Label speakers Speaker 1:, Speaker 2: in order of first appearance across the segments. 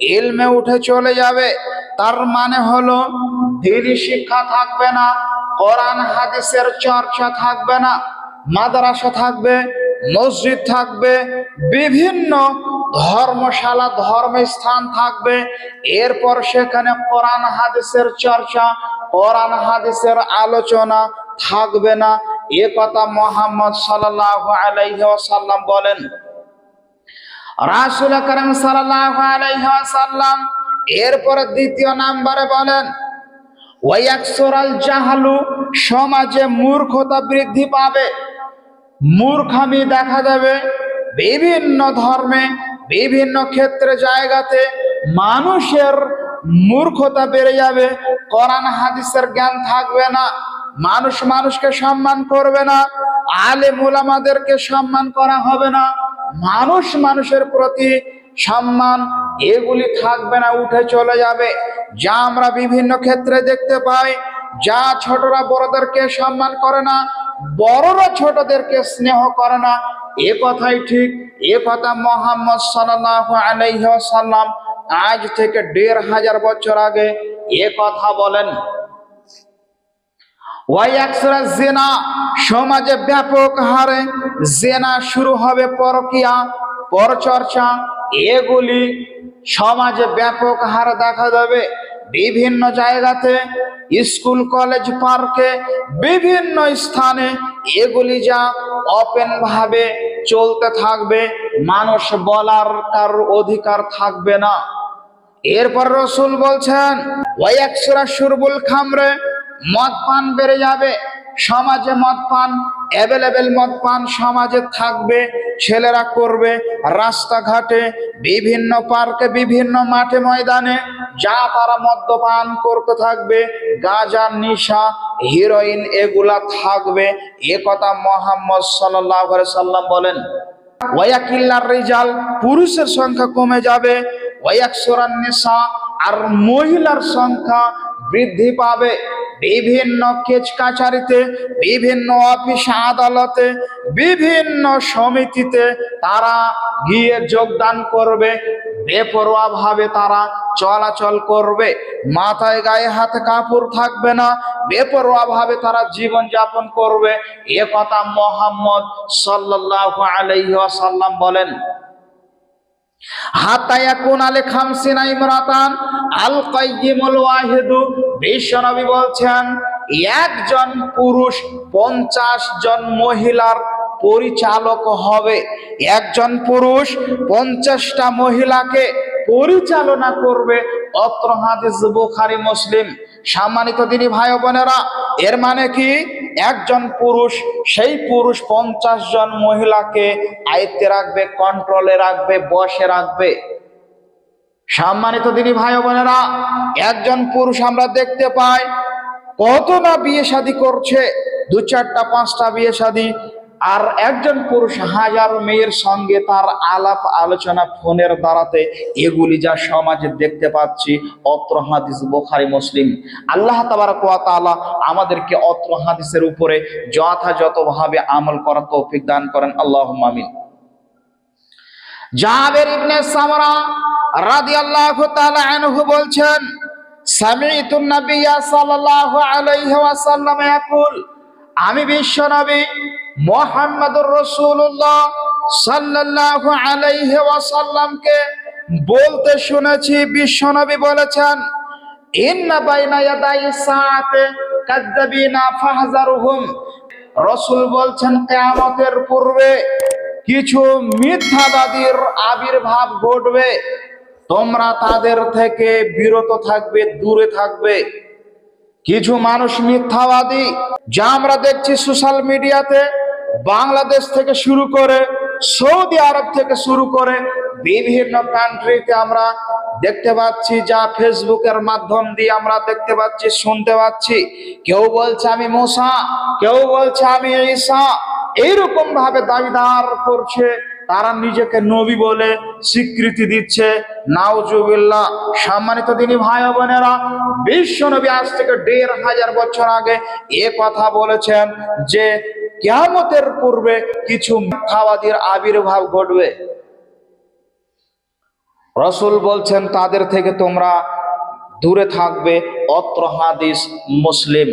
Speaker 1: ইলমে উঠে চলে যাবে। তার মানে হলো দিনী শিক্ষা থাকবে না, কোরআন, হাদিসের চর্চা থাকবে না, মাদ্রাসা থাকবে, মসজিদ থাকবে, বিভিন্ন ধর্মশালা, ধর্মস্থান থাকবে। এরপর সেখানে কোরআন, হাদিসের চর্চা, কোরআন, হাদিসের আলোচনা থাকবে না। এ কথা মোহাম্মদ সাল্লাল্লাহু আলাইহি ওয়াসাল্লাম বলেন। রাসূল করিম ওয়াসাল্লাম এরপর দ্বিতীয় নম্বরে বলেন ওয়াকসুরাল জাহালু সমাজে মূর্খতা বৃদ্ধি পাবে। মূর্খামি দেখা যাবে বিভিন্ন ধর্মে, বিভিন্ন ক্ষেত্রে, জায়গাতে মানুষের মূর্খতা বেড়ে যাবে। কোরআন, হাদিসের জ্ঞান থাকবে না। মানুষ মানুষকে সম্মান করবে না আলে মুলামাদেরকে সম্মান করা হবে না। মানুষ মানুষের প্রতি সম্মান এগুলি থাকবে না, উঠে চলে যাবে। যা আমরা বিভিন্ন ক্ষেত্রে দেখতে পাই, যা ছোটরা বড়দেরকে সম্মান করে না, বড়রা ছোটদেরকে স্নেহ করে না। এ কথাই ঠিক, এ কথা মোহাম্মদ ওয়াসাল্লাম আজ থেকে দেড় হাজার বছর আগে এ কথা বলেন। জেনা, সমাজে ব্যাপক হারে জেনা শুরু হবে পরকিয়া, পরচর্চা, এগুলি সমাজে ব্যাপক হারে দেখা যাবে। বিভিন্ন জায়গাতে, স্কুল, কলেজ, পার্কে, বিভিন্ন স্থানে এগুলি যা ওপেন ভাবে চলতে থাকবে, মানুষ বলার কার অধিকার থাকবে না। এরপর রসুল বলছেন ওয়াইয়াকসুরা সুরবুল খামরে মদ পান বেড়ে যাবে, সমাজে মদ পান অ্যাভেলেবেল মদ পান সমাজে থাকবে, ছেলেরা করবে রাস্তাঘাটে, বিভিন্ন পার্কে, বিভিন্ন মাঠে ময়দানে, যা তারা মদ্যপান করতে থাকবে, গাঁজা, নিশা হিরোইন এগুলা থাকবে। এ কথা মোহাম্মদ সাল্লাহ সাল্লাম বলেন, ওয়াকিল্লার রিজাল, পুরুষের সংখ্যা কমে যাবে, ওয়াকসুরান নিসা আর মহিলার সংখ্যা বৃদ্ধি পাবে। বিভিন্ন কেচ কাছারিতে বিভিন্ন অফিস আদালতে, বিভিন্ন সমিতিতে তারা গিয়ে যোগদান করবে। বেপরোয়া ভাবে তারা চলাচল করবে। মাথায় গায়ে হাতে কাপড় থাকবে না। বেপরোয়া ভাবে তারা জীবন যাপন করবে। এ কথা মোহাম্মদ সাল্লাল্লাহু আলাইহি ওয়াসাল্লাম বলেন। ইমরাতান আল ওয়াহিদু। বিশ্বনবী বলছেন, একজন পুরুষ পঞ্চাশ জন মহিলার পরিচালক হবে। একজন পুরুষ পঞ্চাশটা মহিলাকে পরিচালনা করবে। অত্র হাদিস বুখারি, মুসলিম। সম্মানিত দিনী ভাই বোনেরা, এর মানে কি? একজন পুরুষ, সেই পুরুষ পঞ্চাশ জন মহিলাকে আয়ত্তে রাখবে কন্ট্রোলে রাখবে, বসে রাখবে। সম্মানিত দিনী ভাই বোনেরা, একজন পুরুষ আমরা দেখতে পাই, কত না বিয়ে শাদী করছে, দু চারটা, পাঁচটা বিয়ে শাদী আর একজন পুরুষ হাজার মেয়ের সঙ্গে তার আলাপ আলোচনা ফোনের দ্বারাতে এগুলি যা সমাজে দেখতে পাচ্ছি, অত্র হাদিস বোখারি, মুসলিম। আল্লাহ তালা আমাদেরকে অত্র হাদিসের উপরে যথাযথভাবে আমল করার তৌফিক দান করেন। আল্লাহ মামিন জাবের ইবনে সামরা রাদিয়াল্লাহু তাআলা বলছেন, সামিতুন নাবিয়্যা সাল্লাল্লাহু আলাইহি ওয়াসাল্লাম ইয়াকুল, আমি বিশ্ব নবী মোহাম্মদুর রাসূলুল্লাহ সাল্লাল্লাহু আলাইহি ওয়াসাল্লামকে বলতে শুনেছি বিশ্ব নবী বলেছেন, ইন্না রাসূল বলছেন, কিয়ামতের কিছু আবির্ভাব ঘটবে। তোমরা তাদের থেকে বিরত থাকবে, দূরে থাকবে। কিছু মানুষ মিথ্যাবাদী, যা আমরা দেখছি সোশ্যাল মিডিয়াতে বাংলাদেশ থেকে শুরু করে সৌদি আরব থেকে শুরু করে বিভিন্ন কান্ট্রিতে আমরা দেখতে পাচ্ছি, যা ফেসবুকের মাধ্যম দিয়ে আমরা দেখতে পাচ্ছি, শুনতে পাচ্ছি। কেউ বলছে আমি মোসা, কেউ বলছে আমি ঈসা। এইরকম ভাবে দাবিদার করছে, তারা নিজেকে নবী বলে স্বীকৃতি দিচ্ছে। নাউজুবিল্লাহ, সম্মানিত দিনী ভাই বোনেরা, বিশ্ব নবী আজ থেকে দেড় হাজার বছর আগে এ কথা বলেছেন যে কেয়ামতের পূর্বে কিছু মিথ্যাবাদীর আবির্ভাব ঘটবে। রসুল বলছেন, তাদের থেকে তোমরা দূরে থাকবে, অত্র হাদিস মুসলিম।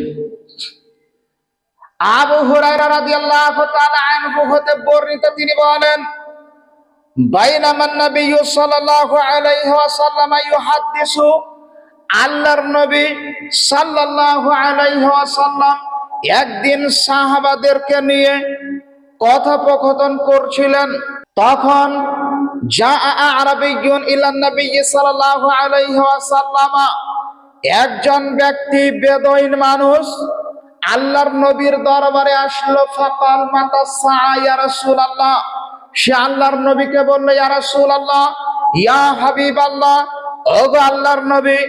Speaker 1: তিনি বলেন আল্লাহর নবী সাল্লাল্লাহু আলাইহি একদিন সাহাবাদেরকে নিয়ে কথোপকথন করছিলেন। তখন যা একজন ব্যক্তি বেদইন মানুষ আল্লাহর নবীর দরবারে আসলো, ফাকাল মাতা ইয়া রাসূলুল্লাহ। সে আল্লাহর নবীকে বলল, ইয়া রাসূলুল্লাহ, ইয়া হাবিবাল্লাহ, ওগো আল্লাহর নবী,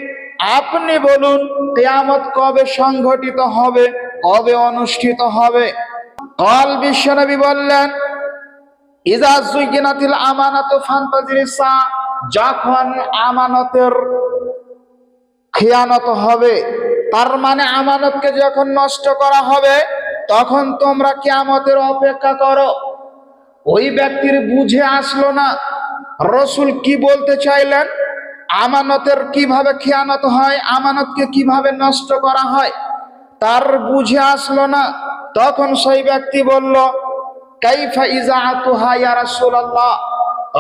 Speaker 1: আপনি বলুন, কিয়ামত কবে সংঘটিত হবে? কবে অনুষ্ঠিত হবে? কল বিশ্বনবী বললেন ইজা জুইগিনাতিল আমানাতু ফান্তাজিরিসা যখন আমানতের খেয়ানত হবে, তার মানে আমানতকে যখন নষ্ট করা হবে, তখন তোমরা কিয়ামতের অপেক্ষা করো। ওই ব্যক্তির বুঝে আসলো না, রসুল কি বলতে চাইলেন? আমানতের কীভাবে খেয়ানত হয়? আমানতকে কীভাবে নষ্ট করা হয়? তার বুঝে আসলো না। তখন সেই ব্যক্তি বলল, কাইফা ইজা আতুহা ইয়া রাসূলুল্লাহ?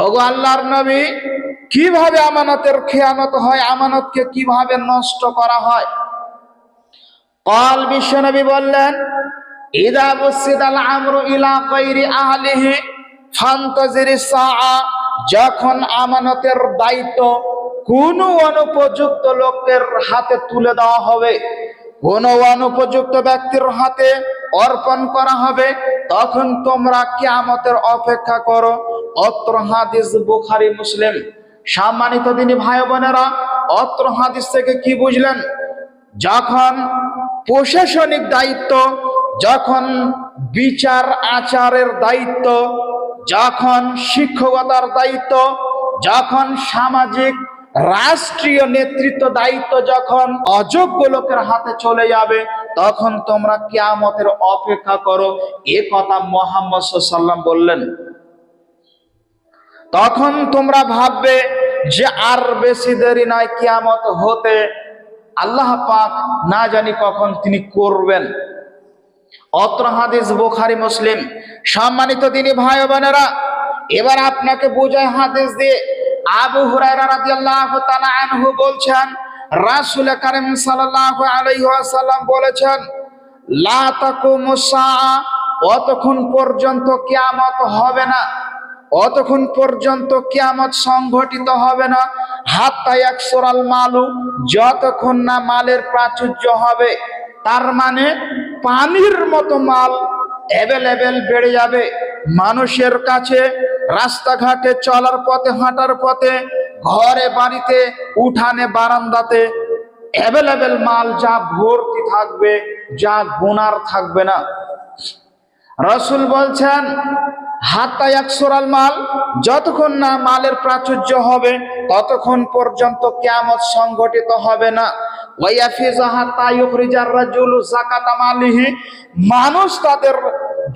Speaker 1: ওগো আল্লাহর নবী, কীভাবে আমানতের খেয়ানত হয়, আমানতকে কীভাবে নষ্ট করা হয়? কল বিশ্বনবী বললেন, ইদা বুসিদ আল আমরু ইলা গায়রি আহলিহি ফান্তাজির সাআ যখন আমানতের দায়িত্ব কোন অনুপযুক্ত লোকের হাতে তুলে দেওয়া হবে কোন অনুপযুক্ত ব্যক্তির হাতে অর্পণ করা হবে, তখন তোমরা কিয়ামতের অপেক্ষা করো। অত্র হাদিস বুখারী, মুসলিম। সম্মানিত দিনী ভাই বোনেরা, অত্র হাদিস থেকে কি বুঝলেন? যখন প্রশাসনিক দায়িত্ব, যখন বিচার আচারের দায়িত্ব, যখন শিক্ষকতার দায়িত্ব, যখন সামাজিক রাষ্ট্রীয় নেতৃত্ব দায়িত্ব যখন অযোগ্য লোকের হাতে চলে যাবে, তখন তোমরা কিয়ামতের অপেক্ষা করো। এ কথা মোহাম্মদ সাল্লাম বললেন। তখন তোমরা ভাববে যে আর বেশি দেরি নয় কিয়ামত হতে। আল্লাহ পাক না জানি কখন তিনি করবেন। অত্র হাদিস বোখারি, মুসলিম। সম্মানিত তিনি ভাই বোনেরা, এবার আপনাকে বোঝায় হাদিস দিয়ে আবু হুরায়রা রাদিয়াল্লাহু তাআলা আনহু বলছেন, রাসূল কারীম সাল্লাল্লাহু আলাইহি ওয়াসাল্লাম বলেছেন, লা তাকুমুস সাআ অতক্ষণ পর্যন্ত কিয়ামত হবে না। অতক্ষণ পর্যন্ত কিয়ামত সংঘটিত হবে না। হাত্তা একসরাল মালু, যতক্ষণ না মালের প্রাচুর্য হবে, তার মানে পানির মতো মাল অ্যাভেলেবেল বেড়ে যাবে। মানুষের কাছে রাস্তাঘাটে চলার পথে, হাঁটার পথে, ঘরে, বাড়িতে, উঠানে, বারান্দাতে অ্যাভেলেবেল মাল যা ভর্তি থাকবে, যা গুনার থাকবে না। রসুল বলছেন হাত্তা একশোরাল মাল, যতক্ষণ না মালের প্রাচুর্য হবে, ততক্ষণ পর্যন্ত কেয়ামত সংগঠিত হবে না। মানুষ তাদের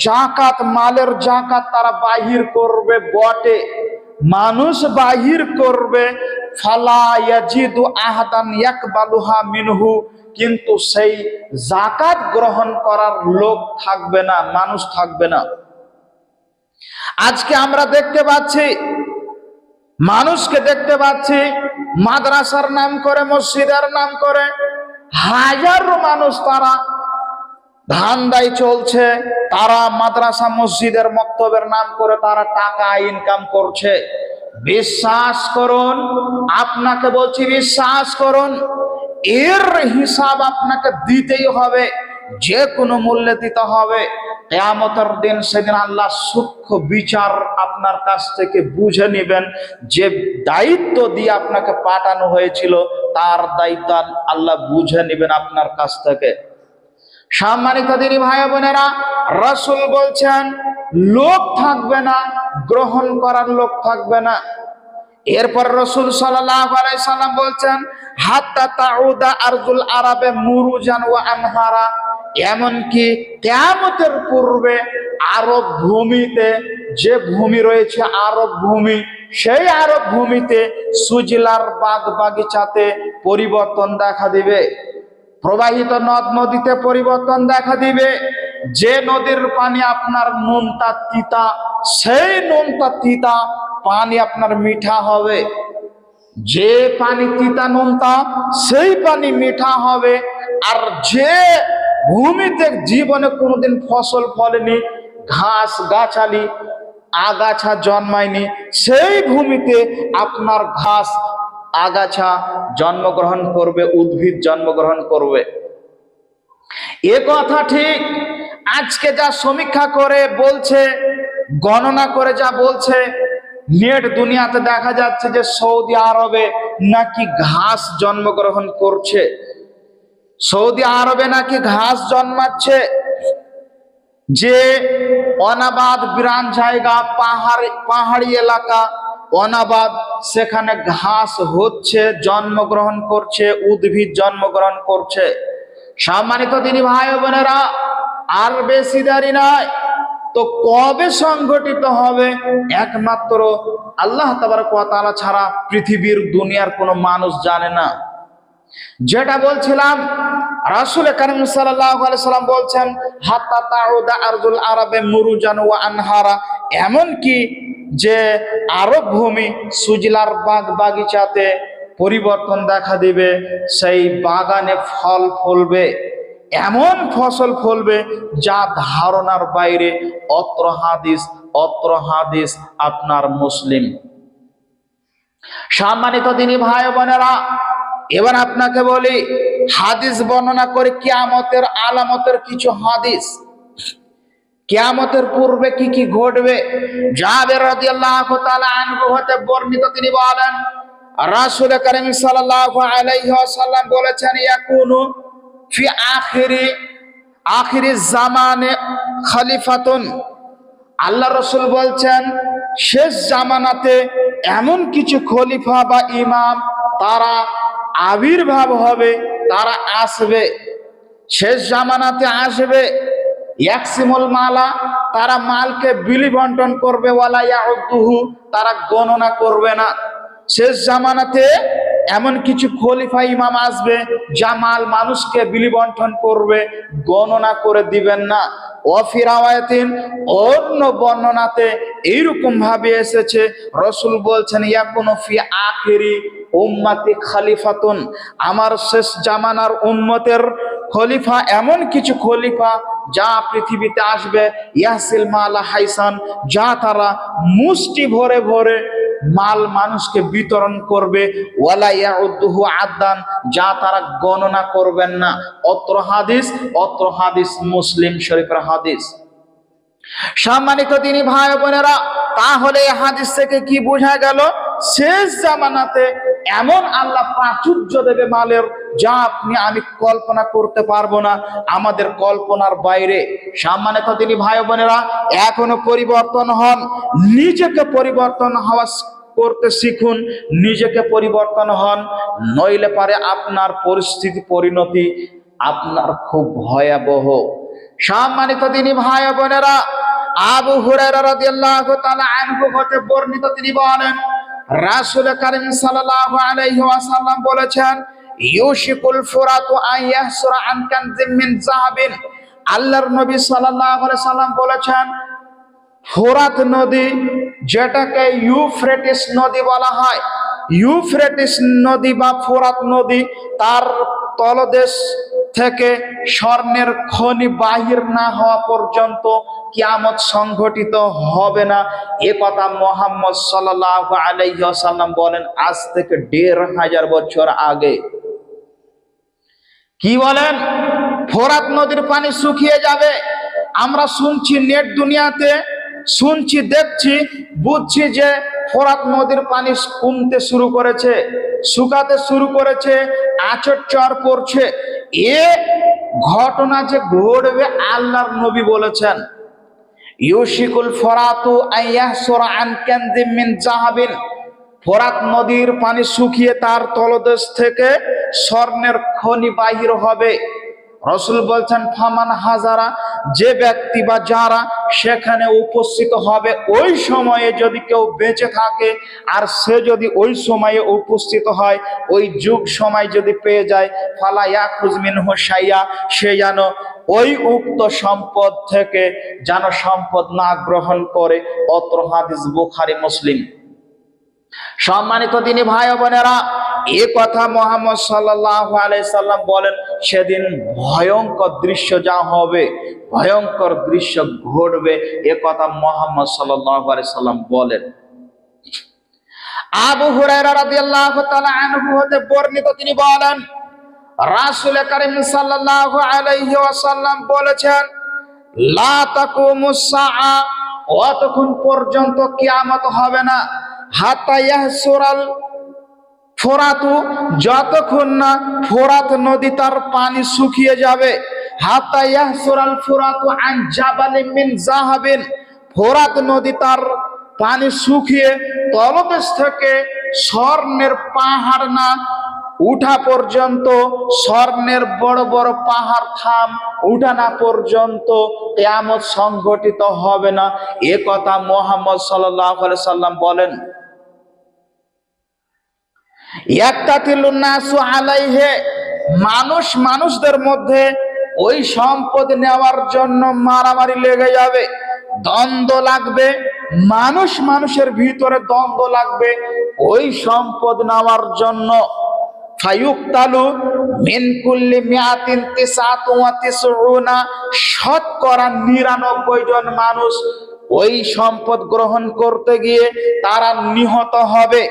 Speaker 1: জাকাত, মালের জাকাত তারা বাহির করবে বটে। মানুষ বাহির করবে মিনহু, কিন্তু সেই জাকাত গ্রহণ করার লোক থাকবে না, মানুষ থাকবে না। আজকে আমরা দেখতে পাচ্ছি, মানুষকে দেখতে পাচ্ছি, মাদ্রাসার নাম করে, মসজিদের নাম করে, হাজারো মানুষ তারা ধান্দাই চলছে, তারা মাদ্রাসা মসজিদের মক্তবের নাম করে তারা টাকা ইনকাম করছে। বিশ্বাস করুন, আপনাকে বলছি বিশ্বাস করুন, এর হিসাব আপনাকে দিতেই হবে যে কোনো মূল্যে দিতে হবে। কেয়ামতের দিন সেদিন আল্লাহ সূক্ষ্ম বিচার আপনার কাছ থেকে বুঝে নেবেন, যে দায়িত্ব দিয়ে আপনাকে পাঠানো হয়েছিল, তার দায়িত্ব আল্লাহ বুঝে নেবেন আপনার কাছ থেকে। সম্মানিত দিনী ভাই বোনেরা, রসুল বলছেন, লোক থাকবে না, গ্রহণ করার লোক থাকবে না। এরপর রসুল সাল্লাম বলছেন এমনকি ভূমিতে যে ভূমি রয়েছে ভূমি, সেই ভূমিতে সুজলার পরিবর্তন দেখা দিবে। প্রবাহিত নদ নদীতে পরিবর্তন দেখা দিবে। যে নদীর পানি আপনার নুনটা তিতা, সেই নুনটা তিতা, পানি আপনার মিঠা হবে। যে পানি তিতা নুনতা সেই পানি মিঠা হবে। আর যে ভূমিতে জীবনে কোনোদিন ফসল ফলেনি, ঘাস গাছালি, আগাছা জন্মায়নি, সেই ভূমিতে আপনার ঘাস আগাছা জন্মগ্রহণ করবে, উদ্ভিদ জন্মগ্রহণ করবে। এ কথা ঠিক। আজকে যা সমীক্ষা করে বলছে, গণনা করে যা বলছে, নেট দুনিয়াতে দেখা যাচ্ছে যে সৌদি আরবে নাকি ঘাস জন্মগ্রহণ করছে। সৌদি আরবে নাকি ঘাস জন্মাচ্ছে। যে অনাবাদ বিরান জায়গা, পাহাড়, পাহাড়ি এলাকা, অনাবাদ সেখানে ঘাস হচ্ছে, জন্মগ্রহণ করছে, উদ্ভিদ জন্মগ্রহণ করছে। সম্মানিত দিনী ভাই বোনেরা, আর বেশি দেরি নয়। তো কবে সংগঠিত হবে একমাত্র আল্লাহ তাবার ছাড়া পৃথিবীর দুনিয়ার কোনো মানুষ জানে না। যেটা বলছিলাম, রাসুল করিম সাল্লাম বলছেন, হাত্তা তাউদা আরজুল আরবে মুরুজান ও আনহারা। এমন কি যে আরব ভূমি সুজলার বাগ বাগিচাতে পরিবর্তন দেখা দিবে, সেই বাগানে ফল ফলবে, এমন ফসল ফলবে যা ধারণার বাইরে অত্র হাদিস অত্র হাদিস আপনার মুসলিম। সম্মানিত দিনী ভাই বোনেরা, এবার আপনাকে বলি, হাদিস বর্ণনা করে কিয়ামতের আলামতের কিছু হাদিস। কিয়ামতের পূর্বে কি কি ঘটবে? জাবের রাদিয়াল্লাহু তাআলা আনহু হতে বর্ণিত তিনি বলেন, রাসূল করিম সাল্লাল্লাহু আলাইহি ওয়াসাল্লাম বলেছেন, ইয়াকুনু ফি আখিরি আখিরি জামানে খলিফাতুন। আল্লাহ রসুল বলছেন, শেষ জামানাতে এমন কিছু খলিফা বা ইমাম তারা আবির্ভাব হবে, তারা আসবে। শেষ জামানাতে আসবে। ইয়াকসিমুল মালা, তারা মালকে বিলি বন্টন করবে, ওয়ালা ইয়াউদ্দুহু, তারা গণনা করবে না। শেষ জামানাতে এমন কিছু খলিফা ইমাম আসবে, যা মাল মানুষকে বিলি বন্টন করবে, গণনা করে দিবেন না। অফিরাওয়াতিন অন্য বর্ণনাতে এইরকম ভাবে এসেছে, রসুল বলছেন, ইয়াকুন ফি আখিরি উম্মাতি খালিফাতুন, আমার শেষ জামানার উম্মতের খলিফা, এমন কিছু খলিফা যা পৃথিবীতে আসবে। ইয়াসিল মালা হাইসান, যা তারা মুষ্টি ভরে ভরে মাল মানুষকে বিতরণ করবে। ওয়ালা ইয়াউদ্দুহু আদান যা তারা গণনা করবেন না। অত্র হাদিস অত্র হাদিস মুসলিম শরীফের হাদিস। সম্মানিত তিনি ভাই বোনেরা, তাহলে হাদিস থেকে কি বোঝা গেল? শেষ জামানাতে এমন আল্লাহ প্রাচুর্য দেবে মালের যা আপনি, আমি কল্পনা করতে পারব না। আমাদের কল্পনার বাইরে সম্মানিত তিনি ভাই বোনেরা, এখনও পরিবর্তন হন। নিজেকে পরিবর্তন হওয়া করতে শিখুন। নিজেকে পরিবর্তন হন। নইলে পারে আপনার পরিস্থিতি পরিণতি আপনার খুব ভয়াবহ। সম্মানিত তিনি ভাই বোনেরা, আবু হুরায়রা রাদিয়াল্লাহু তাআলা আনহু হতে বর্ণিত তিনি বলেন রাসূল কারীম সাল্লাল্লাহু আলাইহি ওয়াসাল্লাম বলেছেন, ইউশিকুল ফুরাতু আন ইয়াহসুরা আন কানজিম মিন যাহাবিন। আল্লাহর নবী সাল্লাল্লাহু আলাইহি সাল্লাম বলেছেন, ফোরাত নদী যেটাকে ইউফ্রেটিস নদী বলা হয়, ইউফ্রেটিস নদী বা ফোরাত নদী তার তলদেশ থেকে স্বর্ণের খনি বাহির না হওয়া পর্যন্ত কিয়ামত সংঘটিত হবে না। এ কথা মোহাম্মদ সাল্লাহ আলাইসাল্লাম বলেন, আজ থেকে দেড় হাজার বছর আগে। কি বলেন? ফোরাত নদীর পানি শুকিয়ে যাবে। আমরা শুনছি নেট দুনিয়াতে, শুনছি, দেখছি, বুঝছি যে ফোরাত নদীর পানি কমতে শুরু করেছে, শুকাতে শুরু করেছে আচর চর পড়ছে এ ঘটনা যে ঘটবে আল্লাহর নবী বলেছেন। ইউশিকুল ফরাতু আইয়াহসুরা আন কানদিম মিন নদীর পানি শুকিয়ে তার তলদেশ থেকে স্বর্ণের খনি বাহির হবে। রসুল বলছেন, ফামান হাজারা, যে ব্যক্তি বা যারা সেখানে উপস্থিত হবে, ওই সময়ে যদি কেউ বেঁচে থাকে, আর সে যদি ওই সময়ে উপস্থিত হয়, ওই যুগ সময় যদি পেয়ে যায়, ফালা ইয়াকুজমিন হোসাইয়া সে যেন ওই উক্ত সম্পদ থেকে যেন সম্পদ না গ্রহণ করে। অত্র হাদিস বুখারি, মুসলিম। সম্মানিত তিনি ভাই বোনেরা এ কথা মোহাম্মদ সাল্লাহ সাল্লাম বলেন, সেদিন ভয়ঙ্কর দৃশ্য যা হবে, ভয়ঙ্কর দৃশ্য ঘটবে, এ কথা মোহাম্মদ সাল্লাহ সাল্লাম বলেন। আবু হুরায়রা রাদিয়াল্লাহু তাআলা আনহু হতে বর্ণিত তিনি বলেন, রাসূল কারীম সাল্লাল্লাহু আলাইহি ওয়াসাল্লাম বলেছেন, লা তাকুমুস সাআ, অতক্ষণ পর্যন্ত কিয়ামত হবে না, হাত্তা ইয়াহসুরাল ফোরাতু যতক্ষণ না ফোরাত নদী তার পানি শুকিয়ে যাবে। হাত্তা ইয়াহসুরাল ফোরাতু আন জাবালিন মিন জাহাবিন। ফোরাত নদী তার পানি শুকিয়ে তলদেশ থেকে স্বর্ণের পাহাড় না উঠা পর্যন্ত, স্বর্ণের বড় বড় পাহাড় থাম উঠানা পর্যন্ত কেয়ামত সংঘটিত হবে না। এ কথা মোহাম্মদ সাল্লাহ সাল্লাম বলেন। মানুষ মানুষদের মধ্যে ওই সম্পদ নেওয়ার জন্য মারামারি লেগে যাবে, দ্বন্দ্ব লাগবে, মানুষ মানুষের ভিতরে দ্বন্দ্ব লাগবে, ওই সম্পদ নেওয়ার জন্য। শতকরা নিরানব্বই জন মানুষ ওই সম্পদ গ্রহণ করতে গিয়ে তারা নিহত হবে।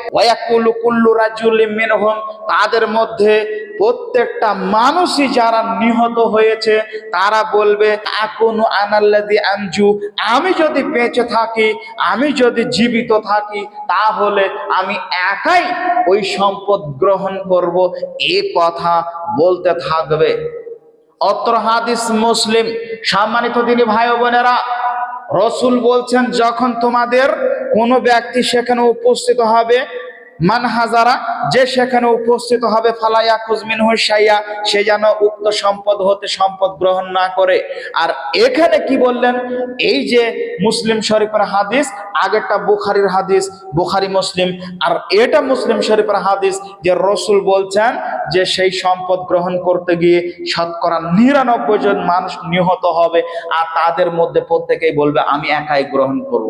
Speaker 1: তাদের মধ্যে প্রত্যেকটা মানুষই যারা নিহত হয়েছে, তারা বলবে আনজু, আমি যদি বেঁচে থাকি, আমি যদি জীবিত থাকি, তাহলে আমি একাই ওই সম্পদ গ্রহণ করব। এ কথা বলতে থাকবে। অত্র হাদিস মুসলিম, সম্মানিত দিনী ভাই বোনেরা রসুল বলছেন যখন তোমাদের কোনো ব্যক্তি সেখানে উপস্থিত হবে মান হাজারা, যে সেখানে উপস্থিত হবে ফালাইয়া খুজমিন হুসাইয়া সে যেন উক্ত সম্পদ হতে সম্পদ গ্রহণ না করে আর এখানে কি বললেন এই যে মুসলিম শরীফের হাদিস, আগেরটা বুখারির হাদিস, বুখারি মুসলিম, আর এটা মুসলিম শরীফের হাদিস যে রসুল বলছেন যে সেই সম্পদ গ্রহণ করতে গিয়ে শতকরা নিরানব্বই জন মানুষ নিহত হবে, আর তাদের মধ্যে প্রত্যেকেই বলবে, আমি একাই গ্রহণ করব।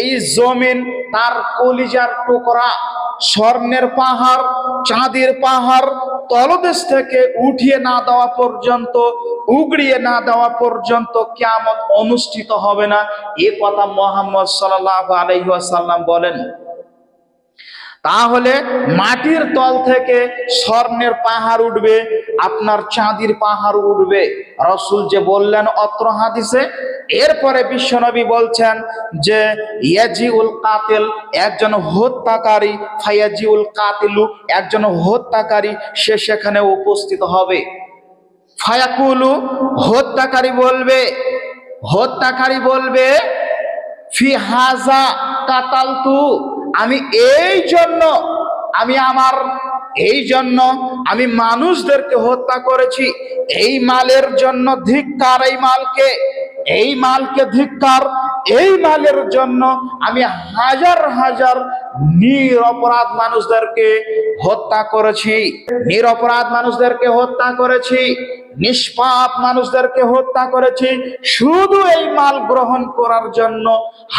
Speaker 1: এই জমিন তার কলিজার টুকরা, স্বর্ণের পাহাড়, চাঁদের পাহাড়, তলদেশ থেকে উঠিয়ে না দেওয়া পর্যন্ত, উগড়িয়ে না দেওয়া পর্যন্ত কেমন অনুষ্ঠিত হবে না। এ কথা মোহাম্মদ সাল্লাহ আলহিহাসাল্লাম বলেন। তাহলে মাটির তল থেকে স্বর্ণের পাহাড় উঠবে, আপনার চাঁদির পাহাড় উঠবে। রসুল যে বললেন অত্র হাদিসে, এরপরে বিশ্বনবী বলছেন যে, ইয়াজিউল কাতিল একজন হত্যাকারী, ফায়াজিউল কাতিলু একজন হত্যাকারী, সে সেখানে উপস্থিত হবে। ফায়াকুলু, হত্যাকারী বলবে হত্যাকারী বলবে, ফি হাজা কাতালতু। আমি এই জন্য, আমি আমার এই জন্য, আমি মানুষদেরকে হত্যা করেছি। এই মালের জন্য ধিক্কার এই মালকে এই মালকে ধিক্কার, এই মালের জন্য আমি হাজার হাজার নিরপরাধ মানুষদেরকে হত্যা করেছি। নিরপরাধ মানুষদেরকে হত্যা করেছি। নিষ্পাপ মানুষদেরকে হত্যা করেছি। শুধু এই মাল গ্রহণ করার জন্য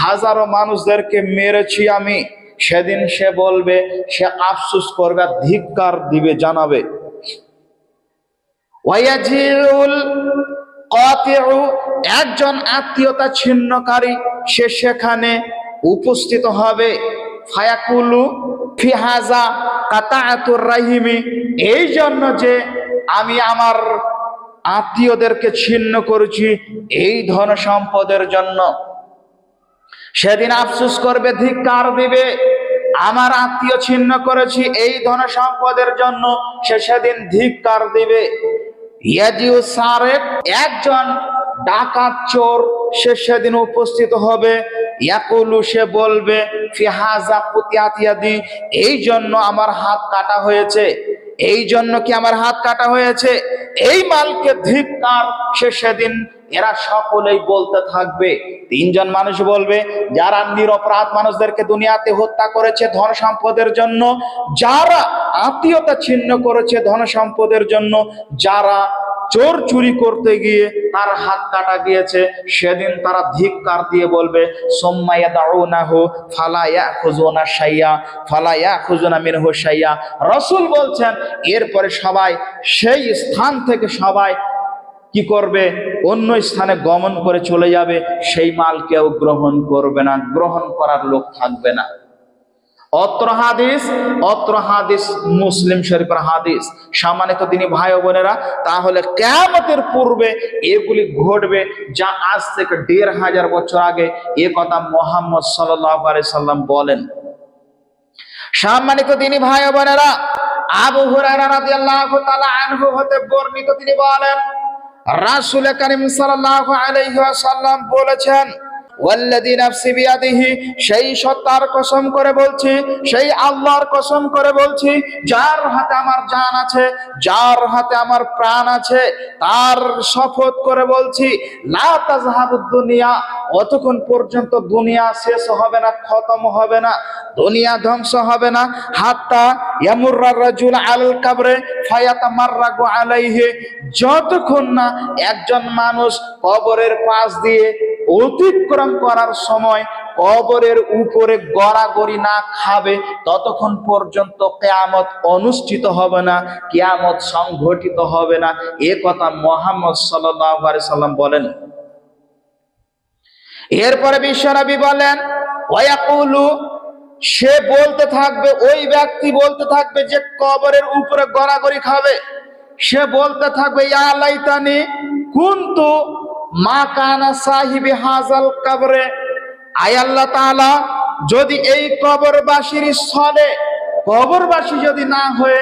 Speaker 1: হাজারো মানুষদেরকে মেরেছি আমি। সেদিন সে বলবে, সে আফসুস করবে ধিক্কার দিবে, জানাবে। একজন আত্মীয়তা ছিন্নকারী, সে সেখানে উপস্থিত হবে। ফায়াকুলু ফিহাজা কাতাআতুর রাহিমি, এই জন্য যে আমি আমার আত্মীয়দেরকে ছিন্ন করেছি, এই ধন সম্পদের জন্য। সেদিন আফসুস করবে, ধিক্কার দিবে। আমার আত্মীয় ছিন্ন করেছি এই ধন সম্পদের জন্য, সে সেদিন ধিক্কার দিবে। একজন ডাকাত চোর, সে সেদিন উপস্থিত হবে। ইয়াকুলু, সে বলবে এই জন্য আমার হাত কাটা হয়েছে। এই জন্য কি আমার হাত কাটা হয়েছে? এই মালকে ধিক্কার, সে সেদিন এরা সকলেই বলতে থাকবে। তিনজন মানুষ বলবে, যারা নিরপরাধ মানুষদেরকে দুনিয়াতে হত্যা করেছে ধন সম্পদের জন্য, যারা আত্মীয়তা ছিন্ন করেছে ধন সম্পদের জন্য, যারা চোর চুরি করতে গিয়ে তার হাত কাটা গিয়েছে, সেদিন তারা ধিক্কার দিয়ে বলবে সোম্মাইয়া দাও না হো ফালাইয়া খুজোনা সাইয়া ফালাইয়া খুজোনা মিনহু সাইয়া রসুল বলছেন, এরপরে সবাই সেই স্থান থেকে সবাই কি করবে? অন্য স্থানে গমন করে চলে যাবে। সেই মাল কেউ গ্রহণ করবে না, গ্রহণ করার লোক থাকবে না। অত্র হাদিস অত্র হাদিস মুসলিম শরীফের হাদিস। সম্মানিত তিনি ভাই বোনেরা, তাহলে কেয়ামতের পূর্বে এগুলি ঘটবে যা আজ থেকে দেড় হাজার বছর আগে এ কথা মোহাম্মদ সাল্লাহ সাল্লাম বলেন। সম্মানিত তিনি ভাই বোনেরা, আবু হুরায়রা রাদিয়াল্লাহু তাআলা আনহু হতে বর্ণিত তিনি বলেন রাসূল করিম সাল্লাহ আলাইহি ওয়াসাল্লাম বলেছেন সেই সত্তার কসম করে বলছি, সেই আল্লাহর কসম করে বলছি, যার হাতে আমার জান আছে, যার হাতে আমার প্রাণ আছে, তার শপথ করে বলছি দুনিয়া, অতক্ষণ পর্যন্ত দুনিয়া শেষ হবে না, খতম হবে না, দুনিয়া ধ্বংস হবে না, হাত্তা ইয়ামুররা রাজুল আল কাবরে, ফায়াতামাররাগু আলাইহি, যতক্ষণ না একজন মানুষ কবরের পাশ দিয়ে অতিক্রম করার সময় কবরের উপরে গড়াগড়ি না খাবে, ততক্ষণ পর্যন্ত কেয়ামত অনুষ্ঠিত হবে না, কেয়ামত সংঘটিত হবে না। এ কথা মোহাম্মদ আলাইহি সাল্লাম বলেন। এরপরে বিশ্বনবী বলেন সে বলতে থাকবে, ওই ব্যক্তি বলতে থাকবে যে কবরের উপরে গড়াগড়ি খাবে। সে বলতে থাকবে, ইয়া লাইতানি, কুনতু মা কানা সাহিবি হাজাল কবরে। আয় আল্লাহ তাআলা, যদি এই কবরবাসীর স্থলে কবরবাসী যদি না হয়ে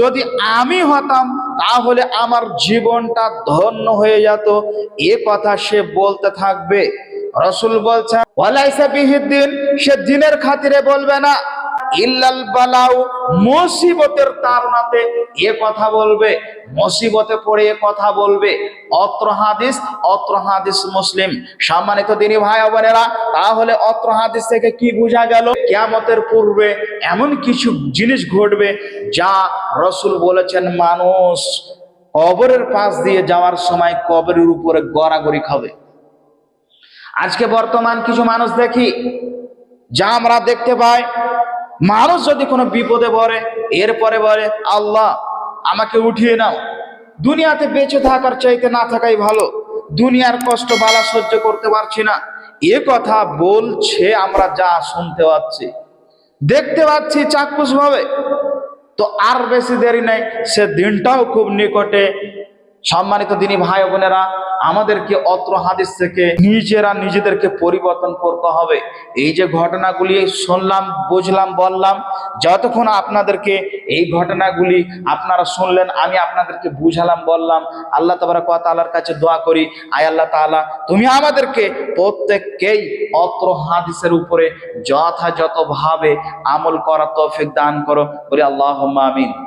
Speaker 1: যদি আমি হতাম, তাহলে আমার জীবনটা ধন্য হয়ে যেত। এ কথা সে বলতে থাকবে। রসুল বলছেন, ওয়ালাইসা বিহিদ্দিন সে দিনের খাতিরে বলবে না ইল্লাল বালাউ, মুসিবতের তারনাতে এ কথা বলবে, মুসিবতে পড়ে এ কথা বলবে। অত্র হাদিস অত্র হাদিস মুসলিম। সম্মানিত দিনী ভাই বোনেরা, তাহলে অত্র হাদিস থেকে কি বোঝা গেল? কিয়ামতের পূর্বে এমন কিছু জিনিস ঘটবে যা রসুল বলেছেন, মানুষ কবরের পাশ দিয়ে যাওয়ার সময় কবরের উপরে গড়াগড়ি খাবে। আজকে বর্তমান কিছু মানুষ দেখি, যা আমরা দেখতে পাই মানুষ যদি কোনো বিপদে পড়ে, এরপরে বলে, আল্লাহ, আমাকে উঠিয়ে নাও। দুনিয়াতে বেঁচে থাকার চাইতে না থাকাই ভালো। দুনিয়ার কষ্ট বালা সহ্য করতে পারছি না। এ কথা বলছে আমরা যা শুনতে পাচ্ছি। দেখতে পাচ্ছি চাক্ষুষ ভাবে। তো আর বেশি দেরি নেই, সে দিনটাও খুব নিকটে সম্মানিত দিনী ভাই বোনেরা, আমাদেরকে অত্র হাদিস থেকে নিজেরা নিজেদেরকে পরিবর্তন করতে হবে। এই যে ঘটনাগুলি শুনলাম, বুঝলাম, বললাম, যতক্ষণ আপনাদেরকে এই ঘটনাগুলি আপনারা শুনলেন, আমি আপনাদেরকে বুঝালাম, বললাম, আল্লাহ তাবার তালার কাছে দোয়া করি, আয় আল্লাহ তাআলা, তুমি আমাদেরকে প্রত্যেককেই অত্র হাদিসের উপরে যথাযথভাবে আমল করা তৌফিক দান করো। বলি আল্লাহ আমিন।